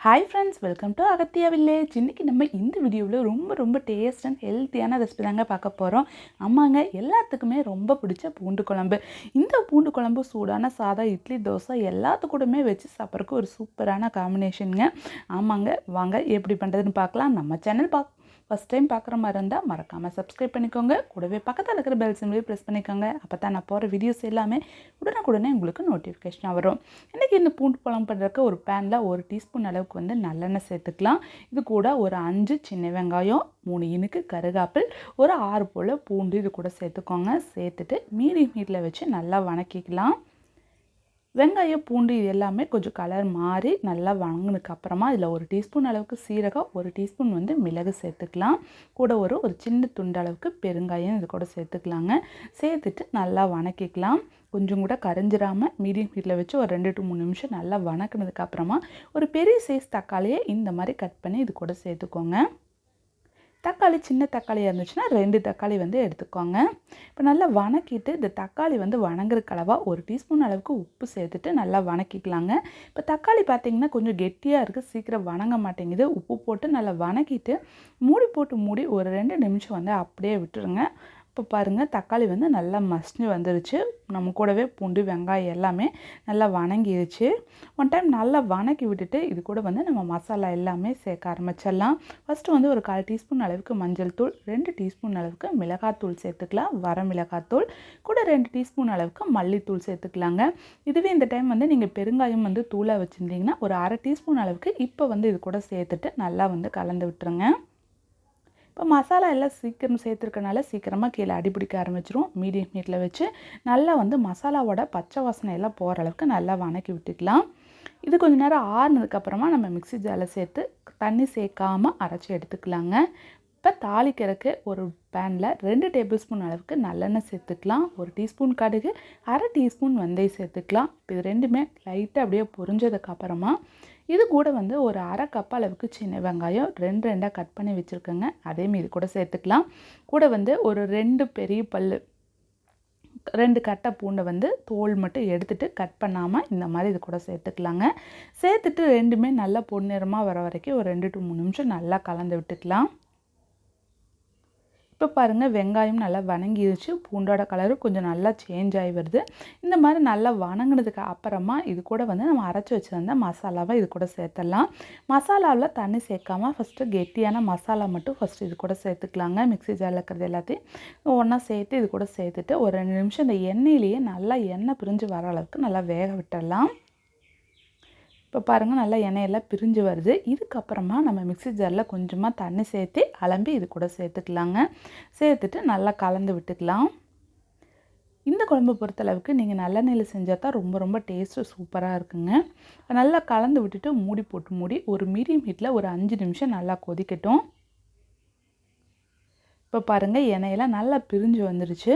Hi friends welcome to Agathiya village இன்றைக்கி நம்ம இந்த வீடியோவில் ரொம்ப ரொம்ப டேஸ்ட் அண்ட் ஹெல்த்தியான ரெசிபி தாங்க பார்க்க போகிறோம் ஆமாங்க எல்லாத்துக்குமே ரொம்ப பிடிச்ச பூண்டு குழம்பு. இந்த பூண்டு குழம்பு சூடான சாதம் இட்லி தோசை எல்லாத்துக்கூடமே வச்சு சாப்பிட்றதுக்கு ஒரு சூப்பரான காம்பினேஷனுங்க ஆமாங்க வாங்க எப்படி பண்ணுறதுன்னு பார்க்கலாம். நம்ம சேனல் பார்க்க ஃபஸ்ட் டைம் பார்க்குற மாதிரி இருந்தால் மறக்காமல் சப்ஸ்கிரைப் பண்ணிக்கோங்க. கூடவே பக்கத்தில் இருக்கிற பெல் சிம்லேயே ப்ரெஸ் பண்ணிக்கோங்க. அப்போ தான் நான் போகிற வீடியோஸ் எல்லாமே உடனுக்குடனே உங்களுக்கு நோட்டிஃபிகேஷன் வரும். இன்றைக்கி இந்த பூண்டு குழம்பு பண்ணுறக்கு ஒரு பேனில் ஒரு டீஸ்பூன் அளவுக்கு வந்து நல்லெண்ணெய் சேர்த்துக்கலாம். இது கூட ஒரு அஞ்சு சின்ன வெங்காயம் மூணு இனுக்கு கருகாப்பில் ஒரு ஆறு போல் பூண்டு இது கூட சேர்த்துக்கோங்க. சேர்த்துட்டு மீடியம் ஹீட்டில் வச்சு நல்லா வணக்கிக்கலாம். வெங்காயம் பூண்டு இது எல்லாமே கொஞ்சம் கலர் மாறி நல்லா வணங்கினதுக்கு அப்புறமா இதில் ஒரு டீஸ்பூன் அளவுக்கு சீரகம் ஒரு டீஸ்பூன் வந்து மிளகு சேர்த்துக்கலாம். கூட ஒரு ஒரு சின்ன துண்டு அளவுக்கு பெருங்காயம் இது கூட சேர்த்துக்கலாங்க. சேர்த்துட்டு நல்லா வணக்கிக்கலாம். கொஞ்சம் கூட கரைஞ்சிராமல் மீடியம் ஹீட்டில் வச்சு ஒரு ரெண்டு டு மூணு நிமிஷம் நல்லா வணக்கினதுக்கு அப்புறமா ஒரு பெரிய சைஸ் தக்காளியை இந்த மாதிரி கட் பண்ணி இது கூட சேர்த்துக்கோங்க. தக்காளி சின்ன தக்காளியாக இருந்துச்சுன்னா ரெண்டு தக்காளி வந்து எடுத்துக்கோங்க. இப்போ நல்லா வணக்கிட்டு இந்த தக்காளி வந்து வணங்குறக்கு அளவாக ஒரு டீஸ்பூன் அளவுக்கு உப்பு சேர்த்துட்டு நல்லா வணக்கிக்கலாங்க. இப்போ தக்காளி பார்த்திங்கன்னா கொஞ்சம் கெட்டியாக இருக்குது சீக்கிரம் வணங்க மாட்டேங்குது. உப்பு போட்டு நல்லா வணக்கிட்டு மூடி போட்டு மூடி ஒரு ரெண்டு நிமிஷம் வந்து அப்படியே விட்டுருங்க. இப்போ பாருங்கள் தக்காளி வந்து நல்லா மசிஞ்சு வந்துருச்சு. நம்ம கூடவே பூண்டு வெங்காயம் எல்லாமே நல்லா வணங்கிருச்சு. ஒன் டைம் நல்லா வணக்கி விட்டுட்டு இது கூட வந்து நம்ம மசாலா எல்லாமே சேர்க்க ஆரம்பிச்சிடலாம். ஃபஸ்ட்டு வந்து ஒரு கால் டீஸ்பூன் அளவுக்கு மஞ்சள் தூள் ரெண்டு டீஸ்பூன் அளவுக்கு மிளகாத்தூள் சேர்த்துக்கலாம் வர மிளகாத்தூள். கூட ரெண்டு டீஸ்பூன் அளவுக்கு மல்லித்தூள் சேர்த்துக்கலாங்க. இதுவே இந்த டைம் வந்து நீங்கள் பெருங்காயம் வந்து தூளாக வச்சுருந்தீங்கன்னா ஒரு அரை டீஸ்பூன் அளவுக்கு இப்போ வந்து இது கூட சேர்த்துட்டு நல்லா வந்து கலந்து விட்டுருங்க. இப்போ மசாலா எல்லாம் சீக்கிரம் சேர்த்துருக்கனால சீக்கிரமாக கீழே அடிபிடிக்க ஆரம்பிச்சிரும். மீடியம் ஹீட்டில் வச்சு நல்லா வந்து மசாலாவோட பச்சை வாசனை எல்லாம் போகிற அளவுக்கு நல்லா வணக்கி விட்டுக்கலாம். இது கொஞ்ச நேரம் ஆறுனதுக்கப்புறமா நம்ம மிக்சி ஜாரில் சேர்த்து தண்ணி சேர்க்காமல் அரைச்சி எடுத்துக்கலாங்க. இப்போ தாளிக்கிறதுக்கு ஒரு பேனில் ரெண்டு டேபிள் ஸ்பூன் அளவுக்கு நல்லெண்ணெய் சேர்த்துக்கலாம். ஒரு டீஸ்பூன் கடுகு அரை டீஸ்பூன் வெந்தயம் சேர்த்துக்கலாம். இது ரெண்டுமே லைட்டாக அப்படியே பொரிஞ்சதுக்கப்புறமா இது கூட வந்து ஒரு அரை கப் அளவுக்கு சின்ன வெங்காயம் ரெண்டு ரெண்டாக கட் பண்ணி வச்சுருக்கேங்க. அதேமாரி இது கூட சேர்த்துக்கலாம். கூட வந்து ஒரு ரெண்டு பெரிய பல் ரெண்டு கட்டை பூண்டை வந்து தோல் மட்டும் எடுத்துகிட்டு கட் பண்ணாமல் இந்த மாதிரி இது கூட சேர்த்துக்கலாங்க. சேர்த்துட்டு ரெண்டுமே நல்லா பொன்னிறமாக வர வரைக்கும் ஒரு ரெண்டு டு மூணு நிமிஷம் நல்லா கலந்து விட்டுக்கலாம். இப்போ பாருங்கள் வெங்காயம் நல்லா வணங்கிடுச்சு பூண்டோட கலரும் கொஞ்சம் நல்லா சேஞ்ச் ஆகி வருது. இந்த மாதிரி நல்லா வணங்கினதுக்கு அப்புறமா இது கூட வந்து நம்ம அரைச்சி வச்சுருந்த மசாலாவை இது கூட சேர்த்துடலாம். மசாலாவில் தண்ணி சேர்க்காம ஃபஸ்ட்டு கெட்டியான மசாலா மட்டும் ஃபஸ்ட்டு இது கூட சேர்த்துக்கலாங்க. மிக்ஸி ஜாரில் இருக்கிறது எல்லாத்தையும் ஒன்றா சேர்த்து இது கூட சேர்த்துட்டு ஒரு ரெண்டு நிமிஷம் இந்த எண்ணெயிலேயே நல்லா எண்ணெய் பிரிஞ்சு வர அளவுக்கு நல்லா வேக விட்டுடலாம். இப்போ பாருங்கள் நல்லா எண்ணெயெல்லாம் பிரிஞ்சு வருது. இதுக்கப்புறமா நம்ம மிக்ஸி ஜாரில் கொஞ்சமாக தண்ணி சேர்த்து அலம்பி இது கூட சேர்த்துக்கலாங்க. சேர்த்துட்டு நல்லா கலந்து விட்டுக்கலாம். இந்த குழம்பு பொறுத்தளவுக்கு நீங்கள் நல்லெண்ணெயில் செஞ்சால் தான் ரொம்ப ரொம்ப டேஸ்ட்டு சூப்பராக இருக்குங்க. நல்லா கலந்து விட்டுட்டு மூடி போட்டு மூடி ஒரு மீடியம் ஹீட்டில் ஒரு அஞ்சு நிமிஷம் நல்லா கொதிக்கட்டும். இப்போ பாருங்கள் எண்ணெயெல்லாம் நல்லா பிரிஞ்சு வந்துருச்சு.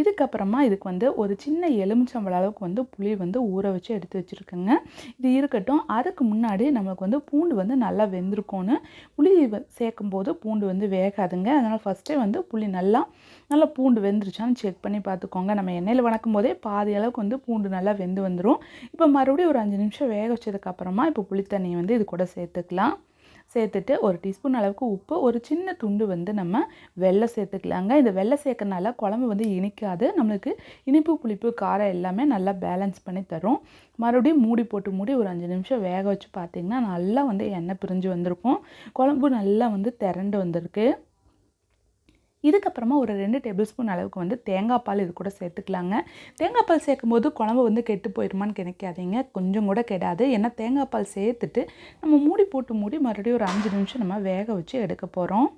இதுக்கப்புறமா இதுக்கு வந்து ஒரு சின்ன எலுமிச்சம்பழ அளவுக்கு வந்து புளி வந்து ஊற வச்சு எடுத்து வச்சுருக்கேங்க. இது இருக்கட்டும் அதுக்கு முன்னாடி நம்மளுக்கு வந்து பூண்டு வந்து நல்லா வெந்திருக்கோன்னு புளி சேர்க்கும் போது பூண்டு வந்து வேகாதுங்க. அதனால் ஃபஸ்ட்டே வந்து புளி நல்லா நல்லா பூண்டு வெந்துருச்சான்னு செக் பண்ணி பார்த்துக்கோங்க. நம்ம எண்ணெயில் வணக்கும் போதே பாதி அளவுக்கு வந்து பூண்டு நல்லா வெந்து வந்துடும் இப்போ மறுபடியும் ஒரு அஞ்சு நிமிஷம் வேக வச்சதுக்கப்புறமா இப்போ புளி தண்ணியை வந்து இது கூட சேர்த்துக்கலாம். சேர்த்துட்டு ஒரு டீஸ்பூன் அளவுக்கு உப்பு ஒரு சின்ன துண்டு வந்து நம்ம வெள்ளை சேர்த்துக்கலாங்க. இந்த வெள்ளை சேர்க்கறனால குழம்பு வந்து இனிக்காது. நம்மளுக்கு இனிப்பு புளிப்பு காரம் எல்லாமே நல்லா பேலன்ஸ் பண்ணி தரும். மறுபடியும் மூடி போட்டு மூடி ஒரு அஞ்சு நிமிஷம் வேக வச்சு பார்த்திங்கன்னா நல்லா வந்து எண்ணெய் பிரிஞ்சு வந்திருக்கும். குழம்பு நல்லா வந்து திரண்டு வந்திருக்கு. இதுக்கப்புறமா ஒரு ரெண்டு டேபிள் ஸ்பூன் அளவுக்கு வந்து தேங்காய் பால் இது கூட சேர்த்துக்கலாங்க. தேங்காய் பால் சேர்க்கும் போது குழம்பு வந்து கெட்டு போயிடுமான்னு கிடைக்காதீங்க கொஞ்சம் கூட கெடாது. ஏன்னா தேங்காய் பால் சேர்த்துட்டு நம்ம மூடி போட்டு மூடி மறுபடியும் ஒரு அஞ்சு நிமிஷம் நம்ம வேக வச்சு எடுக்க போகிறோம்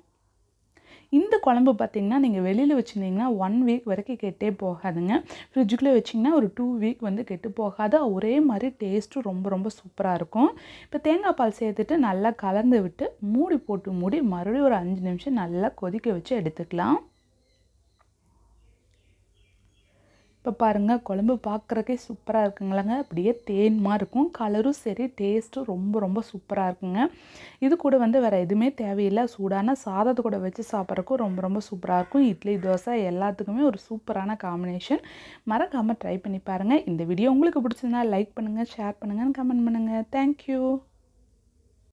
இந்த குழம்பு பார்த்திங்கன்னா நீங்கள் வெளியில் வச்சுருந்தீங்கன்னா ஒன் வீக் வரைக்கும் கெட்டே போகாதுங்க. ஃப்ரிட்ஜுக்குள்ளே வச்சிங்கன்னா ஒரு டூ வீக் வந்து கெட்டு போகாது. ஒரே மாதிரி டேஸ்ட்டும் ரொம்ப ரொம்ப சூப்பராக இருக்கும். இப்போ தேங்காய் பால் சேர்த்துட்டு நல்லா கலந்து விட்டு மூடி போட்டு மூடி மறுபடியும் ஒரு அஞ்சு நிமிஷம் நல்லா கொதிக்க வச்சு எடுத்துக்கலாம். இப்போ பாருங்கள் குழம்பு பார்க்குறக்கே சூப்பராக இருக்குங்களாங்க. அப்படியே தேன்மா இருக்கும் கலரும் சரி டேஸ்ட்டும் ரொம்ப ரொம்ப சூப்பராக இருக்குங்க. இது கூட வந்து வேறு எதுவுமே தேவையில்லை. சூடான சாதத்தை கூட வச்சு சாப்பிட்றக்கும் ரொம்ப ரொம்ப சூப்பராக இருக்கும். இட்லி தோசை எல்லாத்துக்குமே ஒரு சூப்பரான காம்பினேஷன் மறக்காமல் ட்ரை பண்ணி பாருங்கள் இந்த வீடியோ உங்களுக்கு பிடிச்சிருந்தா லைக் பண்ணுங்கள் ஷேர் பண்ணுங்கன்னு கமெண்ட் பண்ணுங்கள் தேங்க்யூ